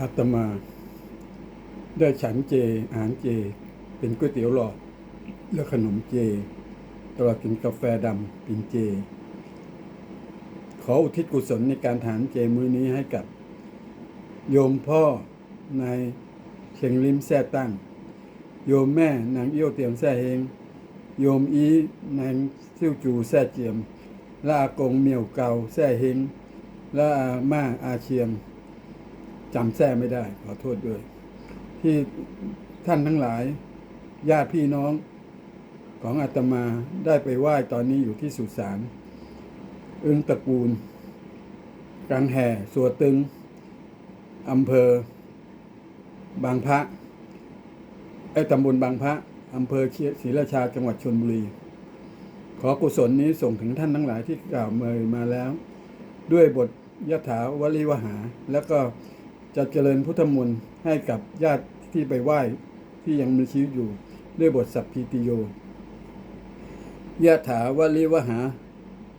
อาตมา ได้ฉันเจอาหารเจ เป็นก๋วยเตี๋ยวหลอด และขนมเจ ตลอดกินกาแฟดำกินเจ ขออุทิศกุศลในการทานเจมื้อนี้ให้กับ โยมพ่อในายเชงลิมแซ่ตั้ง โยมแม่นางเอี้ยวเตียงแซ่เฮง โยมอีนางซิ่วจูแซ่เจียมและอากงเมียวเกาแซ่เฮงและอาม่าอาเชียม จำแท้ไม่ได้ ขอโทษด้วย ที่ท่านทั้งหลายญาติพี่น้องของอาตมาได้ไปไหว้ตอนนี้อยู่ที่สุสานอึงตระกูลกังแห่สัวตึงอำเภอ บางพระไอ้ตำบลบางพระอำเภอเชียศรีราชาจังหวัดชนบุรี ขอกุศลนี้ส่งถึงท่านทั้งหลายที่กล่าวเมยมาแล้ว ด้วยบทยถาวลีวหา แล้วก็ จะเจริญพุทธมนต์ให้กับญาติที่ไปไหว้ที่ยังมีชีวิตอยู่ด้วยบทสัพพีติโยยะถาวลีวหา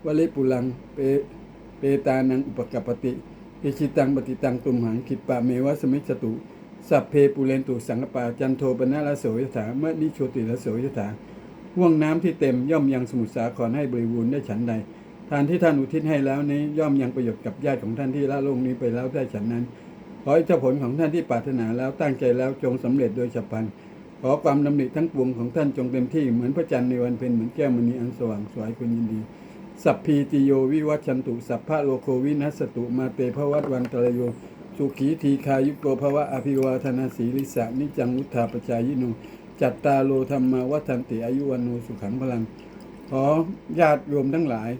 วลิปุลังเปเปตานังอุปกปปติเอชิตังปฏิตังตุมหังคิปะเมวะสมิจตุ สัพเพปุเรนตุสังกปาจันโทปนะละโสยถามะนิโชติละโสยถาห่วงน้ำที่เต็มย่อมยังสมุทรสาครให้บริบูรณ์ได้ฉันใดทานที่ท่านอุทิศให้แล้วนี้ย่อมยังประโยชน์กับญาติของท่านที่ละโลกนี้ไปแล้วได้ฉันนั้น ขอให้เจ้าผลของท่านที่ปรารถนาแล้วตั้งใจแล้วจงสำเร็จโดยฉับพลัน ขอความดำริทั้งปวงของท่านจงเต็มที่เหมือนพระจันทร์ในวันเพ็ญเหมือนแก้วมณีอันสว่างสวยคนยินดี สัพพีติโยวิวัชชันตุ สัพพะโลโควินัสตุมาเตภวัตวันตรโย สุขีทีคายุโกภวะอภิวาทนาสีลิสะนิจังวุธาปจายโนจัตตาโลธรรมาวัฒนติอายุวันโนสุขังพลัง ขอญาติโยมทั้งหลาย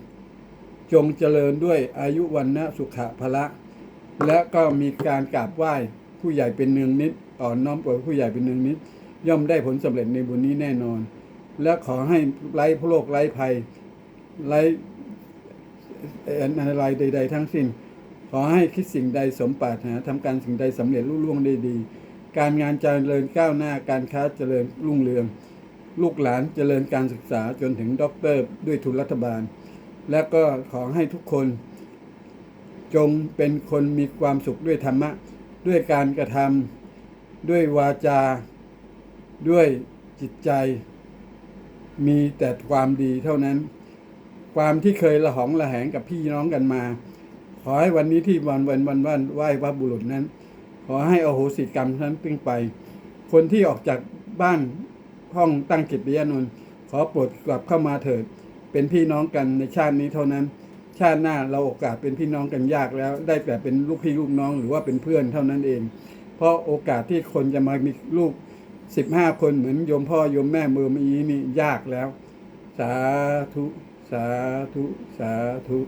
จงเจริญด้วยอายุวันนะสุขะพละ และก็มีการกราบไหว้ผู้ใหญ่เป็นเนืองนิดอ่อนน้อมกว่าผู้ใหญ่เป็นเนืองนิด ย่อมได้ผลสำเร็จในบุญนี้แน่นอน และขอให้ไร้โรคไร้ภัยไร้อะไรใด ๆ ทั้งสิ้น ขอให้คิดสิ่งใดสมปรารถนาทำการสิ่งใดสำเร็จรุ่ล่วงได้ดี การงานเจริญก้าวหน้าการค้าเจริญรุ่งเรือง ลูกหลานเจริญการศึกษาจนถึงด็อกเตอร์ด้วยทุนรัฐบาล และก็ขอให้ทุกคน จงเป็นคนมีความสุขด้วยธรรมะ ด้วยการกระทำด้วยวาจา ด้วยจิตใจ มีแต่ความดีเท่านั้น ความที่เคยละหองละแหงกับพี่น้องกันมา ขอให้วันนี้ที่วันวันวันวันไหว้พระบุรุษนั้น ขอให้อโหสิกรรมนั้นปิ้งไป คนที่ออกจากบ้านห้องตั้งจิตวิญญานขอโปรดกลับเข้ามาเถิด เป็นพี่น้องกันในชาตินี้เท่านั้น ชาติหน้าเราโอกาสเป็นพี่น้องกันยากแล้ว ได้แต่เป็นลูกพี่ลูกน้องหรือว่าเป็นเพื่อนเท่านั้นเอง เพราะโอกาสที่คนจะมามีลูกสิบห้าคนเหมือนโยมพ่อโยมแม่มือมีนี่ยากแล้ว สาธุ สาธุ สาธุ